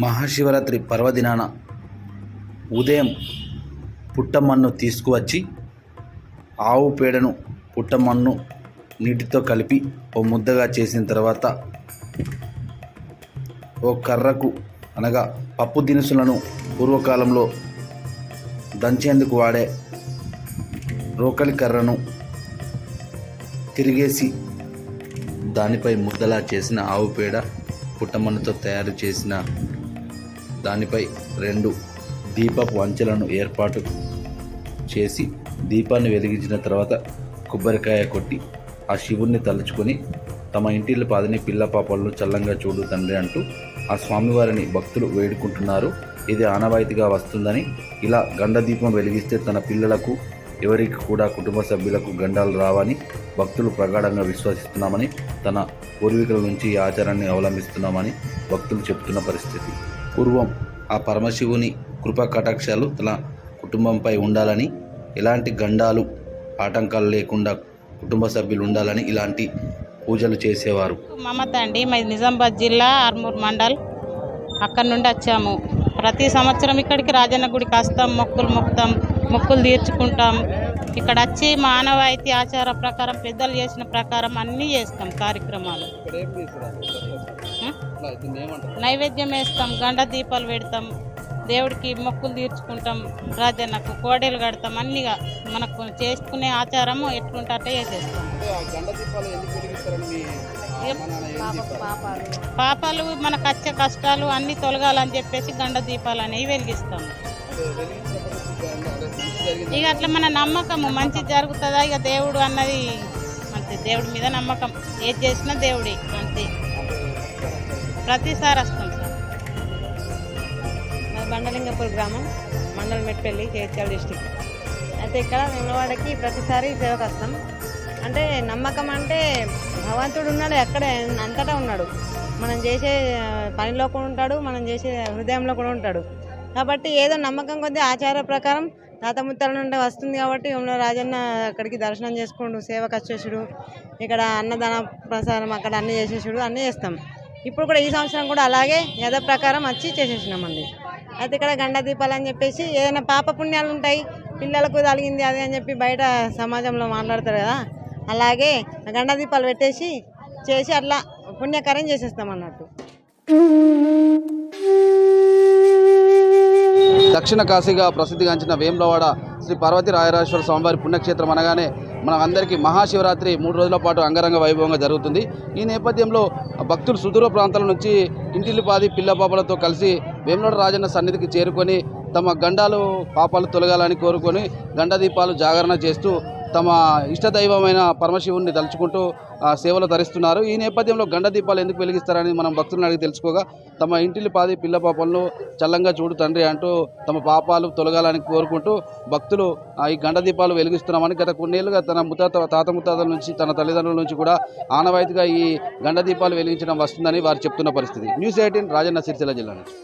మహాశివరాత్రి పర్వదినాన ఉదయం పుట్టమన్ను తీసుకువచ్చి ఆవు పేడను పుట్టమన్ను నీటితో కలిపి ఓ ముద్దగా చేసిన తర్వాత ఓ కర్రకు అనగా పప్పు దినుసులను పూర్వకాలంలో దంచేందుకు వాడే రోకలి కర్రను తిరిగేసి దానిపై ముద్దలా చేసిన ఆవు పేడ పుట్టమన్నుతో తయారు చేసిన దానిపై రెండు దీపపు అంచెలను ఏర్పాటు చేసి దీపాన్ని వెలిగించిన తర్వాత కొబ్బరికాయ కొట్టి ఆ శివుణ్ణి తలుచుకొని తమ ఇంటిలో పాదని పిల్ల పాపలను చల్లంగా చూడు తండ్రి అంటూ ఆ స్వామివారిని భక్తులు వేడుకుంటున్నారు. ఇది ఆనవాయితీగా వస్తుందని ఇలా గండదీపం వెలిగిస్తే తన పిల్లలకు ఎవరికి కూడా కుటుంబ సభ్యులకు గండాలు రావని భక్తులు ప్రగాఢంగా విశ్వసిస్తున్నామని తన పూర్వీకుల నుంచి ఈ ఆచారాన్ని అవలంబిస్తున్నామని భక్తులు చెబుతున్న పరిస్థితి. పూర్వం ఆ పరమశివుని కృపా కటాక్షాలు తన కుటుంబంపై ఉండాలని ఎలాంటి గండాలు ఆటంకాలు లేకుండా కుటుంబ సభ్యులు ఉండాలని ఇలాంటి పూజలు చేసేవారు. మమత అండి మాది నిజామాబాద్ జిల్లా ఆర్మూర్ మండల్. అక్కడ నుండి వచ్చాము. ప్రతి సంవత్సరం ఇక్కడికి రాజన్న గుడికి వస్తాం మొక్కులు మొక్కుతాం మొక్కులు తీర్చుకుంటాం. ఇక్కడ వచ్చి మానవాయితీ ఆచార ప్రకారం పెద్దలు చేసిన ప్రకారం అన్నీ చేస్తాం కార్యక్రమాలు? నైవేద్యం వేస్తాం గండ దీపాలు పెడతాం దేవుడికి మొక్కులు తీర్చుకుంటాం రాజన్నకు కోడలు కడతాం అన్నీగా మనకు చేసుకునే ఆచారము ఎట్లుంటే అట్టే చేసేస్తాం పాపాలు. మనకు వచ్చే కష్టాలు అన్ని తొలగాలని చెప్పేసి గండ దీపాలు అనేవి వెలిగిస్తాము ఇక అట్లా మన నమ్మకము మంచి జరుగుతుందా? ఇక దేవుడు అన్నది అంతే దేవుడి మీద నమ్మకం. ఏది చేసినా దేవుడే అంతే. ప్రతిసారి వస్తాం సార్. బండలింగపూర్ గ్రామం మండల మెట్పల్లి జగిత్యాల డిస్టిక్. అయితే ఇక్కడ వేములవాడకి ప్రతిసారి సేవకు వస్తాం. అంటే నమ్మకం అంటే భగవంతుడు ఉన్నాడు ఎక్కడ అంతటా ఉన్నాడు. మనం చేసే పనిలో కూడా ఉంటాడు మనం చేసే హృదయంలో కూడా ఉంటాడు. కాబట్టి ఏదో నమ్మకం కొద్దీ ఆచార ప్రకారం తాత ముత్తాల నుండి వస్తుంది కాబట్టి వేముల రాజన్న అక్కడికి దర్శనం చేసుకుంటూ సేవకు వచ్చేసాడు ఇక్కడ అన్నదాన ప్రసారం అక్కడ అన్నీ చేసేసాడు అన్నీ చేస్తాం. ఇప్పుడు కూడా ఈ సంవత్సరం కూడా అలాగే యథ ప్రకారం వచ్చి చేసేసినామండి. అయితే ఇక్కడ గండ దీపాలు అని చెప్పేసి ఏదైనా పాప పుణ్యాలు ఉంటాయి పిల్లలకు తగిలింది అది అని చెప్పి బయట సమాజంలో మాట్లాడతారు కదా అలాగే గండ దీపాలు పెట్టేసి చేసి అట్లా పుణ్యకార్యం చేసేస్తాం అన్నట్టు దక్షిణ కాశీగా ప్రసిద్ధిగాంచిన వేములవాడ శ్రీ పార్వతి రాయరాజేశ్వర స్వామివారి పుణ్యక్షేత్రం అనగానే మన అందరికీ మహాశివరాత్రి మూడు రోజుల పాటు అంగరంగ వైభవంగా జరుగుతుంది. ఈ నేపథ్యంలో భక్తులు సుదూర ప్రాంతాల నుంచి ఇంటిల్లిపాది పిల్ల పిల్లపాపలతో కలిసి వేములవాడ రాజన్న సన్నిధికి చేరుకొని తమ గండాలు పాపాలు తొలగాలని కోరుకొని గండ దీపాలు జాగరణ చేస్తూ తమ ఇష్టదైవమైన పరమశివుణ్ణి తలుచుకుంటూ సేవలు ధరిస్తున్నారు ఈ నేపథ్యంలో గండ దీపాలు ఎందుకు వెలిగిస్తారని మనం భక్తులను అడిగి తెలుసుకోగా తమ ఇంటిని పాది పిల్ల పాపలను చల్లంగా చూడు తండ్రి అంటూ తమ పాపాలు తొలగాలని కోరుకుంటూ భక్తులు ఈ గండ దీపాలు వెలిగిస్తున్నామని గత కొన్నేళ్ళుగా తన ముతాత తాత ముత్తాతల నుంచి తన తల్లిదండ్రుల నుంచి కూడా ఆనవాయితీగా ఈ గండ దీపాలు వెలిగించడం వస్తుందని వారు చెప్తున్న పరిస్థితి. న్యూస్ ఎయిటీన్ రాజన్న సిరిసిల్ల జిల్లా నుంచి.